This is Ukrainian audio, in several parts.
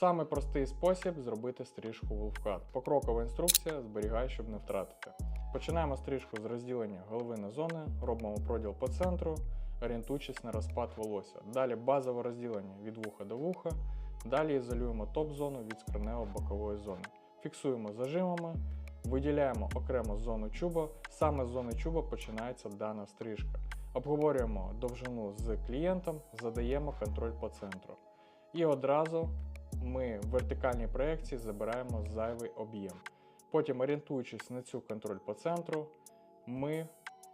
Саме простий спосіб зробити стрижку вулфкат. Покрокова інструкція, зберігай, щоб не втратити. Починаємо стрижку з розділення голови на зони, робимо проділ по центру, орієнтуючись на розпад волосся. Далі базове розділення від вуха до вуха. Далі ізолюємо топ-зону від скронево-бокової зони. Фіксуємо зажимами, виділяємо окремо зону чуба. Саме з зони чуба починається дана стрижка. Обговорюємо довжину з клієнтом, задаємо контроль по центру. І одразу ми в вертикальній проекції забираємо зайвий об'єм. Потім, орієнтуючись на цю контроль по центру, ми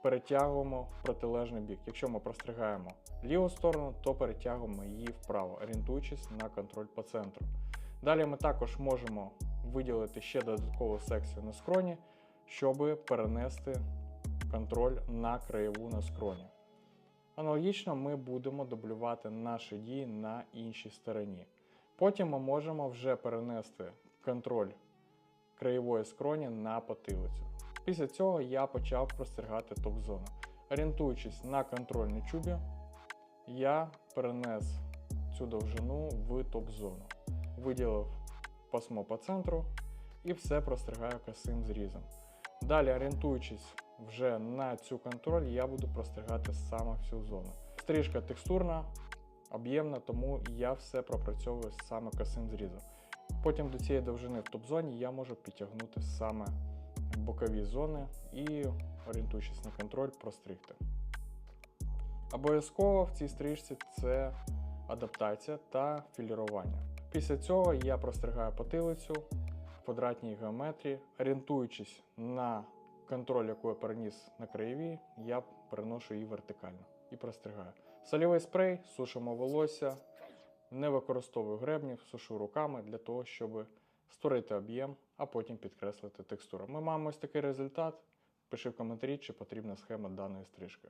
перетягуємо в протилежний бік. Якщо ми простригаємо ліву сторону, то перетягуємо її вправо, орієнтуючись на контроль по центру. Далі ми також можемо виділити ще додаткову секцію на скроні, щоб перенести контроль на краєву на скроні. Аналогічно ми будемо дублювати наші дії на іншій стороні. Потім ми можемо вже перенести контроль краєвої скроні на потилицю. Після цього я почав простригати топ-зону. Орієнтуючись на контроль на чубі, я перенес цю довжину в топ-зону. Виділив пасмо по центру і все простригаю косим зрізом. Далі, орієнтуючись вже на цю контроль, я буду простригати саме всю зону. Стрижка текстурна, об'ємна, тому я все пропрацьовую саме косим зрізом. Потім до цієї довжини в топ-зоні я можу підтягнути саме бокові зони і, орієнтуючись на контроль, простригти. Обов'язково в цій стрижці це адаптація та філірування. Після цього я простригаю потилицю в квадратній геометрії, орієнтуючись на контроль, яку я переніс на краєві, я переношу її вертикально і простригаю. Сольовий спрей, сушимо волосся, не використовую гребнів, сушу руками для того, щоб створити об'єм, а потім підкреслити текстуру. Ми маємо ось такий результат. Пиши в коментарі, чи потрібна схема даної стрижки.